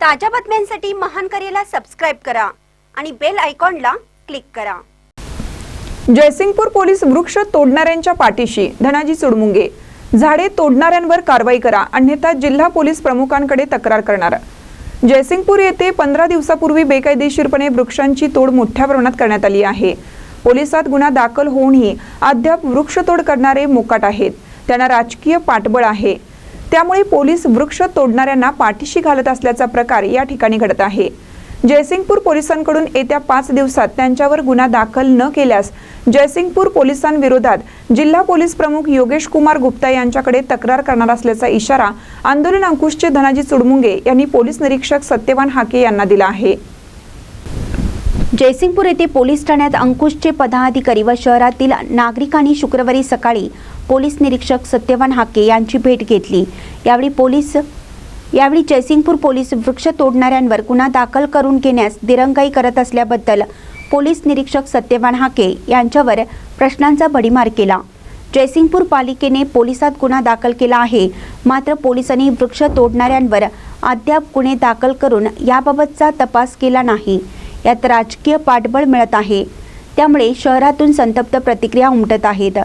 ताज्या बातम्यांसाठी महान करेला सबस्क्राईब करा आणि बेल आयकॉनला क्लिक करा. जयसिंगपूर पोलीस वृक्ष तोडणाऱ्यांच्या पाठीशी धनाजी चुडमुंगे. झाडे तोडणाऱ्यांवर कारवाई करा अन्यथा जिल्हा पोलीस प्रमुखांकडे तक्रार करणार. जयसिंगपूर येथे पंधरा दिवसापूर्वी बेकायदेशीरपणे वृक्षांची तोड मोठ्या प्रमाणात करण्यात आली आहे. पोलिसात गुन्हा दाखल होऊनही अद्याप वृक्षतोड करणारे मोकाट आहेत. त्यांना राजकीय पाठबळ आहे. त्यामुळे पोलीस वृक्ष तोडणाऱ्यांना पाठीशी घालत असल्याचा प्रकार या ठिकाणी घडत आहे. जयसिंगपूर पोलिसांकडून येत्या पाच दिवसात त्यांच्यावर गुन्हा दाखल न केल्यास जयसिंगपूर पोलिसांविरोधात जिल्हा पोलीस प्रमुख योगेश कुमार गुप्ता यांच्याकडे तक्रार करणार असल्याचा इशारा आंदोलन अंकुशचे धनाजी चुडमुंगे यांनी पोलीस निरीक्षक सत्यवान हाके यांना दिला आहे. जयसिंगपूर येथे पोलीस ठाण्यात अंकुशचे पदाधिकारी व शहरातील नागरिकांनी शुक्रवारी सकाळी पोलीस निरीक्षक सत्यवान हाके यांची भेट घेतली. यावेळी पोलीस यावेळी जयसिंगपूर पोलीस वृक्ष तोडणाऱ्यांवर गुन्हा दाखल करून घेण्यास दिरंगाई करत असल्याबद्दल पोलीस निरीक्षक सत्यवान हाके यांच्यावर प्रश्नांचा भडीमार केला. जयसिंगपूर पालिकेने पोलिसात गुन्हा दाखल केला आहे. मात्र पोलिसांनी वृक्ष तोडणाऱ्यांवर अद्याप गुन्हे दाखल करून याबाबतचा तपास केला नाही. यात राजकीय पाठबळ मिळत आहे. त्यामुळे शहरातून संतप्त प्रतिक्रिया उमटत आहेत.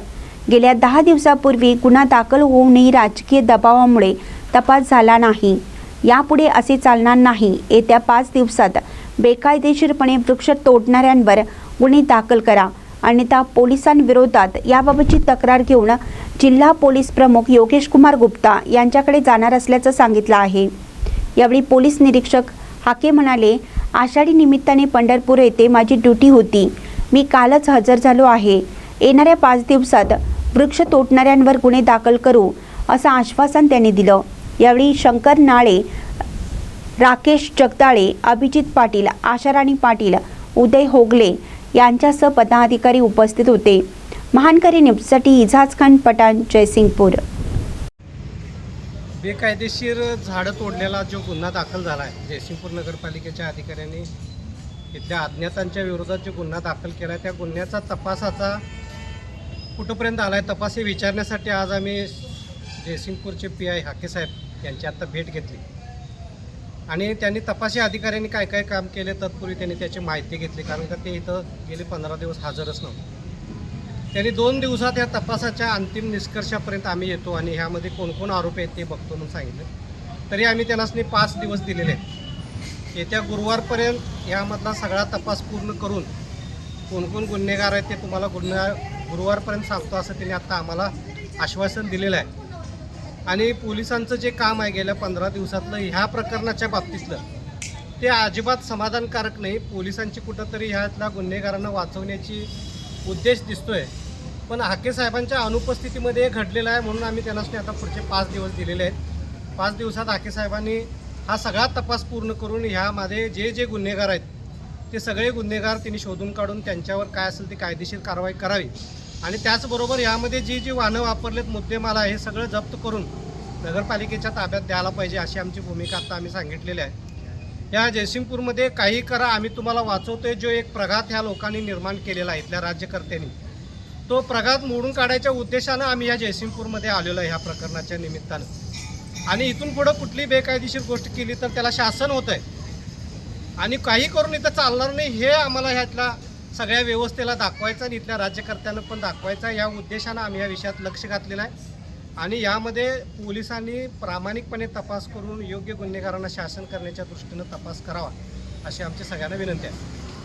गेल्या दहा दिवसापूर्वी गुन्हा दाखल होऊनही राजकीय दबावामुळे तपास झाला नाही. यापुढे असे चालणार नाही. येत्या पाच दिवसात बेकायदेशीरपणे वृक्ष तोडणाऱ्यांवर गुन्हे दाखल करा. अन्यथा पोलिसांविरोधात याबाबतची तक्रार घेऊन जिल्हा पोलीस प्रमुख योगेश कुमार गुप्ता यांच्याकडे जाणार असल्याचं सांगितलं आहे. यावेळी पोलीस निरीक्षक हाके म्हणाले आषाढी निमित्ताने पंढरपूर येथे माझी ड्युटी होती. मी कालच हजर झालो आहे. येणाऱ्या पाच दिवसात वृक्ष तोडणाऱ्यांवर गुन्हे दाखल करू असं आश्वासन त्यांनी दिलं. यावेळी शंकर नाळे राकेश जगदाळे अभिजित पाटील आशाराणी पाटील उदय होगले यांच्यासह पदाधिकारी उपस्थित होते. महानकरी न्यूजसाठी इजाज खान पठाण जयसिंगपूर. बेकायदेशीर झाडं तोडलेला जो गुन्हा दाखल झाला आहे जयसिंगपूर नगरपालिकेच्या अधिकाऱ्यांनी इथल्या अज्ञातांच्या विरोधात जो गुन्हा दाखल केला त्या गुन्ह्याचा तपासाचा कुठंपर्यंत आला आहे तपास विचारण्यासाठी आज आम्ही जयसिंगपूरचे पी आय हाकेसाहेब यांची आत्ता भेट घेतली. आणि त्यांनी तपासी अधिकाऱ्यांनी काय काय काम केले तत्पूर्वी त्यांनी त्याची माहिती घेतली कारण का ते इथं गेले पंधरा दिवस हजरच नव्हते. त्यांनी दोन दिवसात या तपासाच्या अंतिम निष्कर्षापर्यंत आम्ही येतो आणि ह्यामध्ये कोण कोण आरोपी आहेत ते बघतो म्हणून सांगितलं. तरी आम्ही त्यांना पाच दिवस दिलेले आहेत. येत्या गुरुवारपर्यंत यामधला सगळा तपास पूर्ण करून कोण कोण गुन्हेगार आहेत ते तुम्हाला गुन्हा गुरुवारपर्यंत सांगतो असं त्यांनी आत्ता आम्हाला आश्वासन दिलेलं आहे. आणि पोलिसांचं जे काम आहे गेल्या पंधरा दिवसातलं ह्या प्रकरणाच्या बाबतीतलं ते अजिबात समाधानकारक नाही. पोलिसांची कुठंतरी ह्यातल्या गुन्हेगारांना वाचवण्याची उद्देश दिसतोय. पण हाके साहेबांच्या अनुपस्थितीमध्ये हे घडलेलं आहे म्हणून आम्ही त्यांना आता पुढचे पाच दिवस दिलेले आहेत. पाच दिवसात हाके साहेबांनी हा सगळा तपास पूर्ण करून ह्यामध्ये जे जे गुन्हेगार आहेत ते सगळे गुन्हेगार त्यांनी शोधून काढून त्यांच्यावर काय असेल ती कायदेशीर कारवाई करावी. आणि त्याचबरोबर यामध्ये जी जी वाहनं वापरलेत मुद्देमाल आहे हे सगळं जप्त करून नगरपालिकेच्या ताब्यात द्यायला पाहिजे अशी आमची भूमिका आता आम्ही सांगितलेली आहे. या जयसिंगपूरमध्ये काही करा आम्ही तुम्हाला वाचवतोय जो एक प्रघात ह्या लोकांनी निर्माण केलेला आहे इथल्या राज्यकर्त्यांनी. तो प्रघात मोडून काढायच्या उद्देशानं आम्ही या जयसिंगपूरमध्ये आलेलो आहे ह्या प्रकरणाच्या निमित्तानं. आणि इथून पुढं कुठली बेकायदेशीर गोष्ट केली तर त्याला शासन होतं आहे आणि काही करून इथं चालणार नाही हे आम्हाला ह्यातल्या सगळ्या व्यवस्थेला दाखवायचं आणि इथल्या राज्यकर्त्यांना पण दाखवायचं या उद्देशानं आम्ही या विषयात लक्ष घातलेलं आहे. आणि यामध्ये पोलिसांनी प्रामाणिकपणे तपास करून योग्य गुन्हेगारांना शासन करण्याच्या दृष्टीनं तपास करावा अशी आमची सगळ्यांना विनंती आहे.